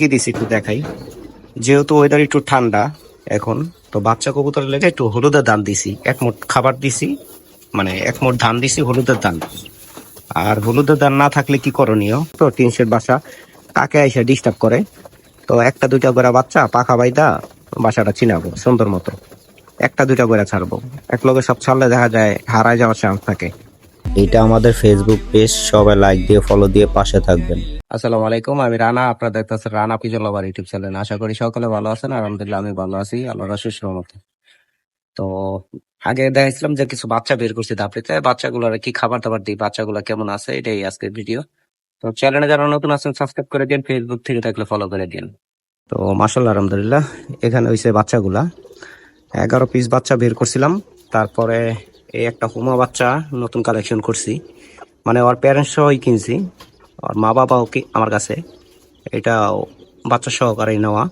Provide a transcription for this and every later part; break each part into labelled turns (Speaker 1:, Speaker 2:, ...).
Speaker 1: কি দিছি একটু দেখাই। যেহেতু ওয়েদার একটু ঠান্ডা এখন, তো বাচ্চা কবুতরের লেগে একটু হলুদের দান দিছি। এক মোট খাবার দিছি মানে এক মোট ধান দিছি, হলুদের দান। আর হলুদের দান না থাকলে কি করণীয়? তো টিনশের বাসা কাকে এসে ডিস্টার্ব করে। তো একটা দুইটা করে বাচ্চা, পাখা বাইদা, বাসাটা চিনাবো সুন্দর মতো। একটা দুইটা করে ছাড়বো। এক লগে সব ছাড়লে দেখা যায় হারায় যাওয়ার চান্স থাকে। এটা আমাদের ফেসবুক পেজ সবাই লাইক দিয়ে ফলো দিয়ে পাশে থাকবেন। আসসালামু আলাইকুম, আমি রানা, আপনারা দেখতেছেন রানা পিজলাবার ইউটিউব চ্যানেল। আশা করি সকলে ভালো আছেন, আলহামদুলিল্লাহ আমি ভালো আছি আল্লাহ রাসুস রহমতে। তো আগে দেখাইছিলাম যে কিছু বাচ্চা বের করছি দাপড়িতে বাচ্চাগুলোর কি খাবার দাবার দিই বাচ্চাগুলো কেমন আছে? এটাই আজকের ভিডিও। তো চ্যানেলে যারা নতুন আছেন, সাবস্ক্রাইব করে দিন ফেসবুক থেকে থাকলে ফলো করে দিন। তো মাসাল্লাহ আলহামদুলিল্লাহ, এখানে হয়েছে বাচ্চাগুলা। এগারো পিস বাচ্চা বের করছিলাম, তারপরে এই একটা হুমা বাচ্চা নতুন কালেকশন করছি। মানে ওর প্যারেন্টস সহই কিনছি। ওর মা বাবাও কি আমার কাছে। এটা বাচ্চা সহকারে নেওয়া।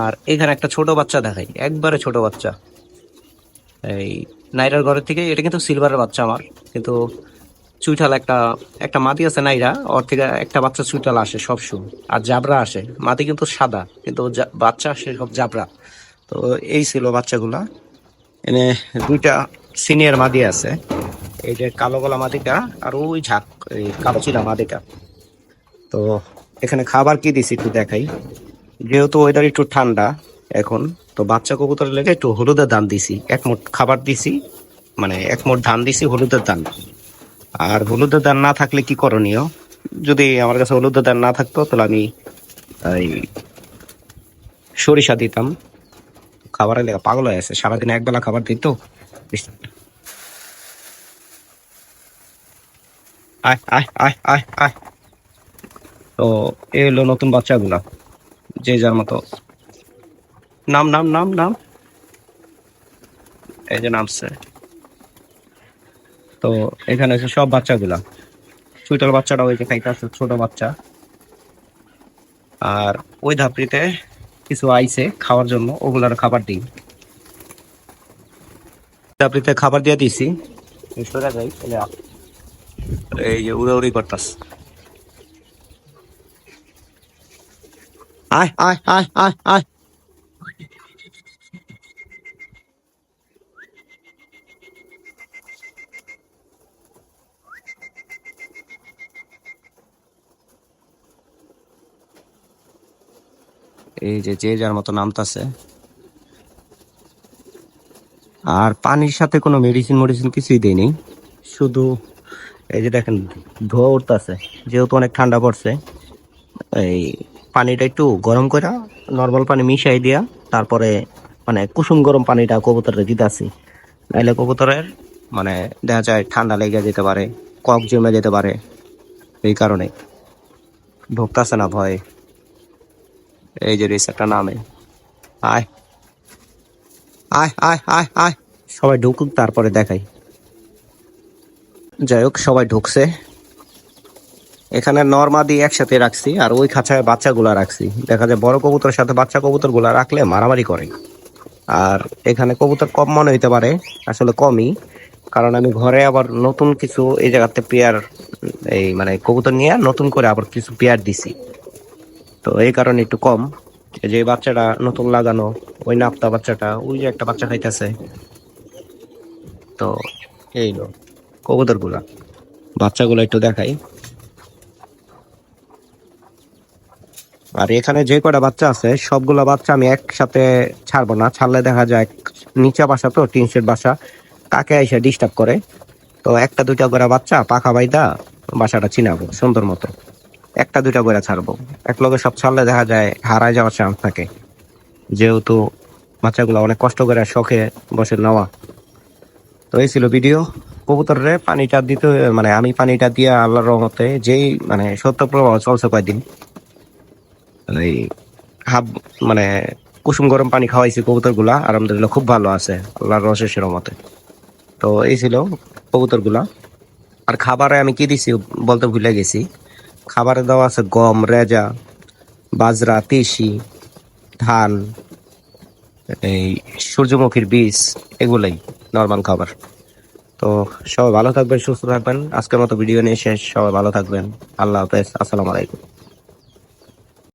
Speaker 1: আর এখানে একটা ছোট বাচ্চা দেখাই, একবারে ছোট বাচ্চা। এই নাইরার ঘরের থেকে, এটা কিন্তু সিলভারের বাচ্চা আমার। কিন্তু চুইঠাল একটা একটা মাটি আছে নাইরা, ওর থেকে একটা বাচ্চা চুইঠাল আসে, সব সময় আর জাবরা আসে মাটি কিন্তু সাদা, কিন্তু বাচ্চা আসে সব জাবরা। তো এই ছিল বাচ্চাগুলা। এনে দুইটা সিনিয়র মাদি আছে, এই যে কালো গলা মাদিটা আর ওই ঝাঁক, এই কালো চিলা মাদিটা। তো এখানে খাবার কি দিছি একটু দেখাই। যেহেতু ওয়েদার একটু ঠান্ডা এখন, তো বাচ্চা কবুতরের লেগে একটু হলুদের দান দিছি। এক মোট খাবার দিছি মানে এক মোট ধান দিছি, হলুদের দান। আর হলুদের দান না থাকলে কি করণীয়? যদি আমার কাছে হলুদের দান না থাকতো, তাহলে আমি এই সরিষা দিতাম। খাবারের লেগে পাগল হয়ে আছে, সারাদিন একবেলা খাবার দিত আয় আয় আয় আয় আয়। তো এই হলো নতুন বাচ্চাগুলা, যে যার মতো। নাম নাম নাম নাম? এই যে নামছে। তো এখানে হচ্ছে সব বাচ্চাগুলা। চুইটাল বাচ্চাটা ওই যে খাইতে আছে ছোট বাচ্চা। আর ওই ধাপড়িতে কিছু আইছে খাওয়ার জন্য, ওগুলার খাবার দিই। ধাপড়িতে খাবার দিয়ে দিছি। সরে যাই এই যে উড়ে উড়ি করতাস আয় আয় আয় আয় আয় এই যে যে যার মতো নামতাছে। আর পানির সাথে কোনো মেডিসিন মেডিসিন কিছুই দেয়নি। শুধু এই যে দেখেন ধোয়া উঠতেছে, যেহেতু অনেক ঠান্ডা পড়ছে, এই পানিটা একটু গরম করে নর্মাল পানি মিশাই দিয়া তারপরে মানে কুসুম গরম পানিটা কবুতরে দিতেছি নাইলে কবুতরের মানে দেখা যায় ঠান্ডা লেগে যেতে পারে, কক জমে যেতে পারে, এই কারণে। ঢুকতেছে না ভয়ে। এই যে একটা নামে। আয়। আয় আয় আয় আয়। সবাই ঢুকুক, তারপরে দেখাই। যাই হোক, সবাই ঢুকছে। এখানে নর্মা দিয়ে একসাথে রাখছি, আর ওই খাঁচায় বাচ্চাগুলা রাখছি। দেখা যায় বড় কবুতরের সাথে বাচ্চা কবুতরগুলা রাখলে মারামারি করে। আর এখানে কবুতর কম মনে হইতে পারে, আসলে কমই, কারণ আমি ঘরে আবার নতুন কিছু এই জায়গাতে পেয়ার, এই মানে কবুতর নিয়ে নতুন করে আবার কিছু পেয়ার দিছি। তো এই কারণে একটু কম। যে বাচ্চাটা নতুন লাগানো, ওই নাপ্তা বাচ্চাটা, ওই যে একটা বাচ্চা খাইতেছে। তো এই লো কবুতরগুলা বাচ্চাগুলো একটু দেখাই। আর এখানে যে কটা বাচ্চা আছে, সবগুলা বাচ্চা আমি একসাথে ছাড়বো না। ছাড়লে দেখা যায় নিচা বাসা তো, টিন শেড বাসা। কাকে এসে ডিস্টার্ব করে? তো একটা, দুইটা করে বাচ্চা, পাখা বাইদা, বাসাটা চিনাবো সুন্দর মতো। একটা, দুইটা করে ছাড়বো। এক লগে সব ছাড়লে দেখা যায় হারায় যাওয়ার চান্স থাকে। যেহেতু বাচ্চাগুলো অনেক কষ্ট করে শখে বসে নেওয়া। তো এই ছিল ভিডিও কবুতরে পানিটা দিতে মানে আমি পানিটা দিয়ে আল্লাহর রহমতে যেই মানে সত্য প্রবাহ চলছে কয়দিন এই হাফ মানে কুসুম গরম পানি খাওয়াইছি কবুতরগুলা আলহামদুলিল্লাহ খুব ভালো আছে, আল্লাহর রসের মতে তো এই ছিল কবুতরগুলা আর খাবারে আমি কি দিছি বলতে ভুলে গেছি। খাবারে দেওয়া আছে গম, রেজা, বাজরা, তিসি, ধান, এই সূর্যমুখীর বীজ, এগুলাই নর্মাল খাবার। তো সবাই ভালো থাকবেন, সুস্থ থাকবেন। আজকের মতো ভিডিও নিয়ে শেষ। সবাই ভালো থাকবেন। আল্লাহ হাফেজ। আসসালামু আলাইকুম।